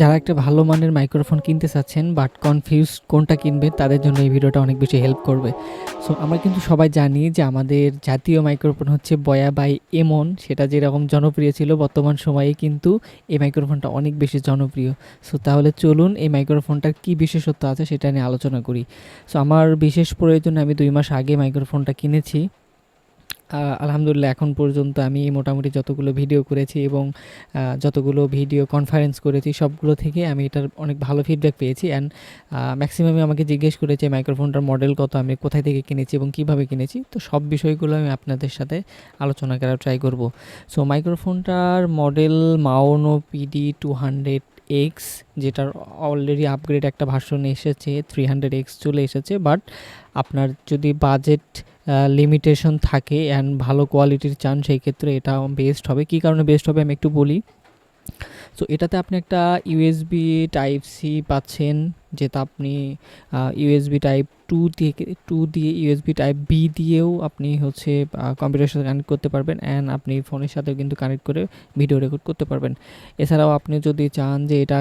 যারা একটা ভালো মানের মাইক্রোফোন কিনতে চাচ্ছেন বাট কনফিউজ কোনটা কিনবেন তাদের জন্য এই ভিডিওটা অনেক বেশি হেল্প করবে। সো আমরা কিন্তু সবাই জানি যে আমাদের জাতীয় মাইক্রোফোন হচ্ছে বয়া বাই এমন সেটা যেরকম জনপ্রিয় ছিল বর্তমান সময়ে কিন্তু এই মাইক্রোফোনটা অনেক বেশি জনপ্রিয়। সো তাহলে চলুন এই মাইক্রোফোনটার কী বিশেষত্ব আছে সেটা নিয়ে আলোচনা করি। সো আমার বিশেষ প্রয়োজনে আমি দুই মাস আগে মাইক্রোফোনটা কিনেছি। আলহামদুলিল্লাহ এখন পর্যন্ত আমি মোটামুটি যতগুলো ভিডিও করেছি এবং যতগুলো ভিডিও কনফারেন্স করেছি, সবগুলো থেকে আমি এটার অনেক ভালো ফিডব্যাক পেয়েছি অ্যান্ড ম্যাক্সিমামই আমাকে জিজ্ঞেস করেছে মাইক্রোফোনটার মডেল কত, আমি কোথায় থেকে কিনেছি এবং কীভাবে কিনেছি। তো সব বিষয়গুলো আমি আপনাদের সাথে আলোচনা করার ট্রাই করব। So মাইক্রোফোনটার model Maono PD two hundred X যেটার অলরেডি আপগ্রেড একটা ভার্সন এসেছে থ্রি হান্ড্রেড এক্স চলে এসেছে বাট আপনার যদি বাজেট লিমিটেশন থাকে অ্যান্ড ভালো কোয়ালিটির চান, সেই ক্ষেত্রে এটা বেস্ট হবে। কী কারণে বেস্ট হবে আমি একটু বলি? সো এটাতে আপনি একটা ইউএসবি টাইপ সি পাচ্ছেন, যেটা আপনি ইউএসবি টাইপ টু দিয়ে টু দিয়ে ইউএসবি টাইপ বি দিয়েও আপনি হচ্ছে কম্পিউটারের সাথে কানেক্ট করতে পারবেন অ্যান্ড আপনি ফোনের সাথেও কিন্তু কানেক্ট করে ভিডিও রেকর্ড করতে পারবেন। এছাড়াও আপনি যদি চান যে এটা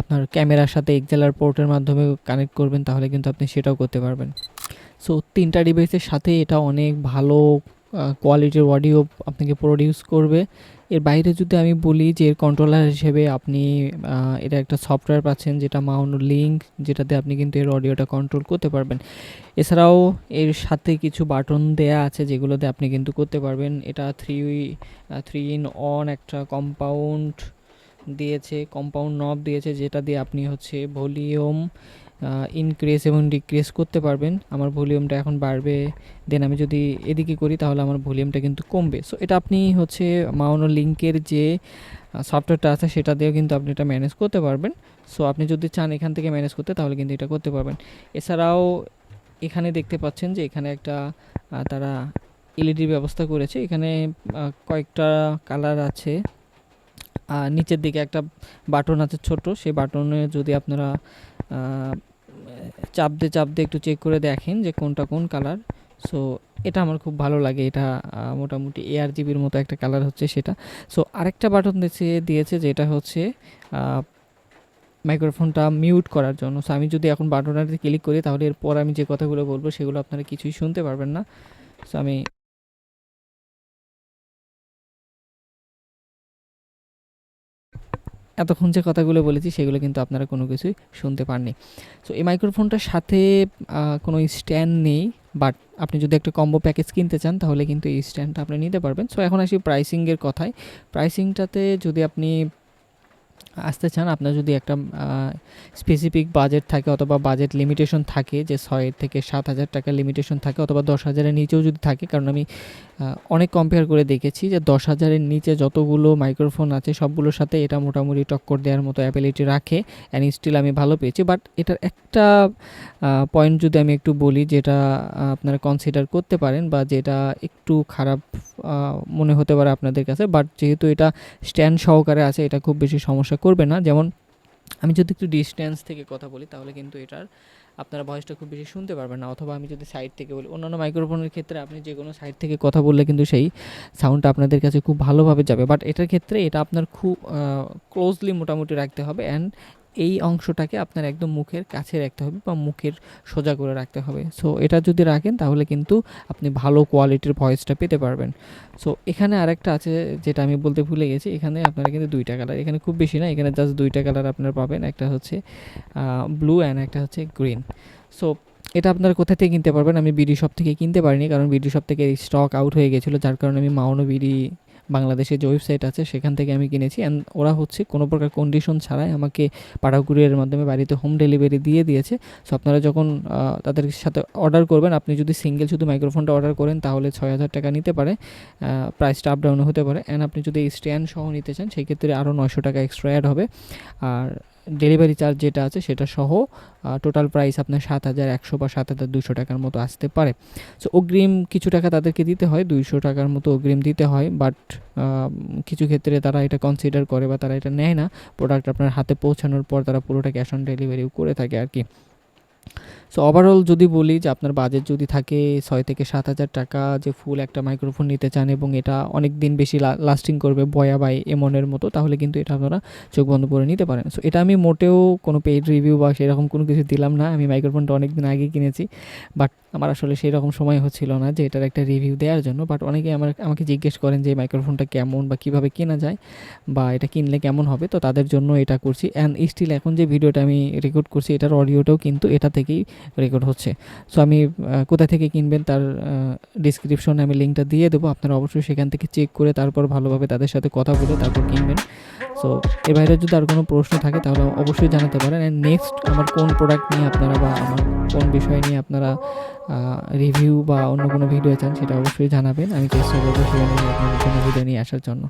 আপনার ক্যামেরার সাথে এক্সেলার পোর্টের মাধ্যমে কানেক্ট করবেন, তাহলে কিন্তু আপনি সেটাও করতে পারবেন। সো তিনটা ডিভাইসের সাথে এটা অনেক ভালো কোয়ালিটির অডিও আপনাকে প্রডিউস করবে। এর বাইরে যদি আমি বলি যে, এর কন্ট্রোলার হিসেবে আপনি এটা একটা সফটওয়্যার পাচ্ছেন যেটা মাউন্ট লিঙ্ক যেটাতে আপনি কিন্তু এর অডিওটা কন্ট্রোল করতে পারবেন। এছাড়াও এর সাথে কিছু বাটন দেয়া আছে যেগুলোতে আপনি কিন্তু করতে পারবেন। এটা থ্রি থ্রি ইন অন একটা কম্পাউন্ড দিয়েছে কম্পাউন্ড নব দিয়েছে, যেটা দিয়ে আপনি হচ্ছে ভলিউম ইনক্রিজ এবং ডিক্রিজ করতে পারবেন। আমার ভলিউমটা এখন বাড়বে। দেন আমি যদি এদিকে করি, তাহলে আমার ভলিউমটা কিন্তু কমবে। সো এটা আপনি হচ্ছে মাউনো লিঙ্কের যে সফটওয়্যারটা আছে, সেটা দিয়েও কিন্তু আপনি এটা ম্যানেজ করতে পারবেন। সো আপনি যদি চান এখান থেকে ম্যানেজ করতে, তাহলে কিন্তু এটা করতে পারবেন। এছাড়াও এখানে দেখতে পাচ্ছেন যে, এখানে একটা তারা এলইডির ব্যবস্থা করেছে। এখানে কয়েকটা কালার আছে। নিচের দিকে একটা বাটন আছে ছোট। সেই বাটনে যদি আপনারা চাপ দিয়ে চাপ দিয়ে একটু চেক করে দেখেন যে কোনটা কোন কালার সো এটা আমার খুব ভালো লাগে। এটা মোটামুটি এআর জিবির মতো একটা কালার হচ্ছে সেটা। সো আরেকটা বাটন দিয়েছে দিয়েছে যেটা হচ্ছে মাইক্রোফোনটা মিউট করার জন্য। সো আমি যদি এখন বাটনটাতে ক্লিক করি তাহলে এরপর আমি যে কথাগুলো বলব সেগুলো আপনারা কিছুই শুনতে পারবেন না। সো আমি এতক্ষণ যে কথাগুলো বলেছি সেগুলো কিন্তু আপনারা কোনো কিছুই শুনতে পাননি। সো এই মাইক্রোফোনটার সাথে কোনো স্ট্যান্ড নেই বাট আপনি যদি একটা কম্বো প্যাকেজ কিনতে চান, তাহলে কিন্তু এই স্ট্যান্ডটা আপনি নিতে পারবেন। সো এখন আসি প্রাইসিংয়ের কথায়। প্রাইসিংটাতে যদি আপনি আসতে চান, আপনার যদি একটা স্পেসিফিক বাজেট থাকে অথবা বাজেট লিমিটেশন থাকে যে ছয় থেকে সাত হাজার টাকার লিমিটেশন থাকে অথবা দশ হাজারের নিচেও যদি থাকে, কারণ আমি অনেক কম্পেয়ার করে দেখেছি যে দশ হাজারের নিচে যতগুলো মাইক্রোফোন আছে সবগুলোর সাথে এটা মোটামুটি টক্কর দেওয়ার মতো অ্যাবিলিটি রাখে অ্যান্ড স্টিল আমি ভালো পেয়েছি। বাট এটার একটা পয়েন্ট যদি আমি একটু বলি যেটা আপনারা কনসিডার করতে পারেন বা যেটা একটু খারাপ মনে হতে পারে আপনাদের কাছে বাট যেহেতু এটা স্ট্যান্ড সহকারে আছে, এটা খুব বেশি সমস্যা করবে না। যেমন, আমি যদি একটু ডিস্টেন্স থেকে কথা বলি, তাহলে কিন্তু এটার আপনারা ভয়েসটা খুব বেশি শুনতে পারবেন না। অথবা আমি যদি সাইড থেকে বলি, অন্যান্য মাইক্রোফোনের ক্ষেত্রে আপনি যে কোনো সাইড থেকে কথা বললে কিন্তু সেই সাউন্ডটা আপনাদের কাছে খুব ভালোভাবে যাবে। বাট এটার ক্ষেত্রে এটা আপনার খুব ক্লোজলি মোটামুটি রাখতে হবে। অ্যান্ড এই অংশটাকে আপনার একদম মুখের কাছে রাখতে হবে বা মুখের সোজা করে রাখতে হবে। সো এটা যদি রাখেন, তাহলে কিন্তু আপনি ভালো কোয়ালিটির ভয়েসটা পেতে পারবেন। সো এখানে আরেকটা আছে যেটা আমি বলতে ভুলে গেছি। এখানে আপনারা কিন্তু দুইটা কালার এখানে খুব বেশি না, এখানে জাস্ট দুইটা কালার আপনারা পাবেন। একটা হচ্ছে ব্লু অ্যান্ড একটা হচ্ছে গ্রিন সো এটা আপনারা কোথা থেকে কিনতে পারবেন? আমি বিডি শপ থেকে কিনতে পারিনি, কারণ বিডি শপ থেকে স্টক আউট হয়ে গেছিল, যার কারণে আমি মাউনো বিডি বাংলাদেশের যে ওয়েবসাইট আছে, সেখান থেকে আমি কিনেছি। অ্যান্ড ওরা হচ্ছে কোনো প্রকার কন্ডিশন ছাড়াই আমাকে কুরিয়ারের মাধ্যমে বাড়িতে হোম ডেলিভারি দিয়ে দিয়েছে। সো আপনারা যখন তাদের সাথে অর্ডার করবেন, আপনি যদি সিঙ্গেল শুধু মাইক্রোফোনটা অর্ডার করেন, তাহলে ছয় হাজার টাকা নিতে পারে। প্রাইসটা আপ ডাউন হতে পারে। অ্যান্ড আপনি যদি স্ট্যান্ড সহ নিতে চান সেই ক্ষেত্রে আরও নয়শো টাকা এক্সট্রা অ্যাড হবে। আর ডেলিভারি চার্জ যেটা আছে সেটা সহ টোটাল প্রাইস আপনার সাত হাজার একশো বা সাত হাজার দুশো টাকার মতো আসতে পারে। সো অগ্রিম কিছু টাকা তাদেরকে দিতে হয়, দুইশো টাকার মতো অগ্রিম দিতে হয় বাট কিছু ক্ষেত্রে তারা এটা কনসিডার করে বা তারা এটা নেয় না। প্রোডাক্ট আপনার হাতে পৌঁছানোর পর তারা পুরোটা ক্যাশ অন ডেলিভারিও করে থাকে আর কি। সো ওভারঅল যদি বলি যে আপনার বাজেট যদি থাকে ছয় থেকে সাত হাজার টাকা, যে ফুল একটা মাইক্রোফোন নিতে চান এবং এটা অনেক দিন বেশি লাস্টিং করবে বয়া বাই এমনের মতো, তাহলে কিন্তু এটা আপনারা চোখ বন্ধ করে নিতে পারেন। সো এটা আমি মোটেও কোনো পেইড রিভিউ বা সেরকম কোনো কিছু দিলাম না। আমি মাইক্রোফোনটা অনেক দিন আগে কিনেছি বাট আমার আসলে সেই রকম সময় হচ্ছিল না যে এটার একটা রিভিউ দেওয়ার জন্য। বাট অনেকে আমার, আমাকে জিজ্ঞেস করেন যে মাইক্রোফোনটা কেমন বা কীভাবে কেনা যায় বা এটা কিনলে কেমন হবে, তো তাদের জন্য এটা করছি। অ্যান্ড স্টিল এখন যে ভিডিওটা আমি রেকর্ড করছি, এটার অডিওটাও কিন্তু এটা থেকেই রেকর্ড হচ্ছে। সো আমি কোথা থেকে কিনবেন তার ডিসক্রিপশনে আমি লিঙ্কটা দিয়ে দেবো। আপনারা অবশ্যই সেখান থেকে চেক করে তারপর ভালোভাবে তাদের সাথে কথা বলে তারপর কিনবেন। সো এর বাইরে যদি আর কোনো প্রশ্ন থাকে তাহলে অবশ্যই জানাতে পারেন। অ্যান্ড নেক্সট আমার কোন প্রোডাক্ট নিয়ে আপনারা বা আমার কোন বিষয় নিয়ে আপনারা রিভিউ বা অন্য কোনো ভিডিও চান সেটা অবশ্যই জানাবেন। আমি চেষ্টা করব সেখানে জন্য ভিডিও নিয়ে আসার জন্য।